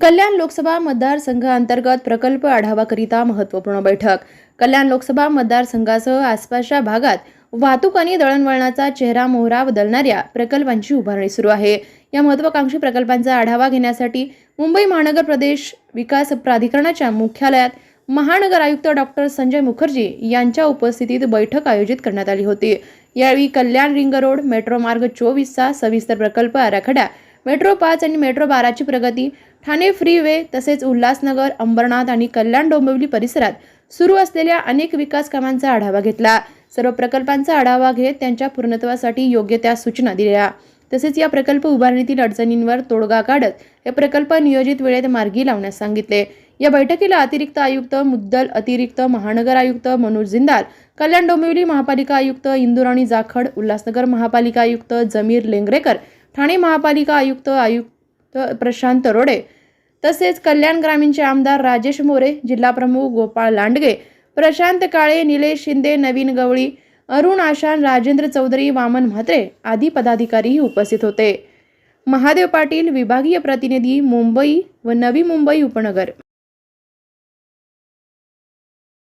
कल्याण लोकसभा मतदारसंघाअंतर्गत प्रकल्प आढावाकरिता महत्त्वपूर्ण बैठक. कल्याण लोकसभा मतदारसंघासह आसपासच्या भागात वाहतूक आणि दळणवळणाचा चेहरा मोहरा बदलणाऱ्या प्रकल्पांची उभारणी सुरू आहे. या महत्त्वाकांक्षी प्रकल्पांचा आढावा घेण्यासाठी मुंबई महानगर प्रदेश विकास प्राधिकरणाच्या मुख्यालयात महानगर आयुक्त डॉक्टर संजय मुखर्जी यांच्या उपस्थितीत बैठक आयोजित करण्यात आली होती. यावेळी कल्याण रिंग रोड मेट्रो मार्ग चोवीसचा सविस्तर प्रकल्प आराखडा मेट्रो पाच आणि मेट्रो बाराची प्रगती ठाणे फ्रीवे तसेच उल्हासनगर अंबरनाथ आणि कल्याण डोंबिवली परिसरात सुरू असलेल्या अनेक विकास कामांचा आढावा घेतला. सर्व प्रकल्पांचा आढावा घेत त्यांच्या पूर्णत्वासाठी योग्य त्या सूचना दिल्या. तसेच या प्रकल्प उभारणीतील अडचणींवर तोडगा काढत हे प्रकल्प नियोजित वेळेत मार्गी लावण्यास सांगितले. या बैठकीला अतिरिक्त आयुक्त मुद्दल अतिरिक्त महानगर आयुक्त मनोज जिंदाल कल्याण डोंबिवली महापालिका आयुक्त इंदुराणी जाखड उल्हासनगर महापालिका आयुक्त जमीर लेंगरेकर ठाणे महापालिका आयुक्त आयुक्त प्रशांत रोडे तसेच कल्याण ग्रामीणचे आमदार राजेश मोरे जिल्हाप्रमुख गोपाळ लांडगे प्रशांत काळे निलेश शिंदे नवीन गवळी अरुण आशान राजेंद्र चौधरी वामन म्हात्रे आदी पदाधिकारीही उपस्थित होते. महादेव पाटील विभागीय प्रतिनिधी मुंबई व नवी मुंबई उपनगर.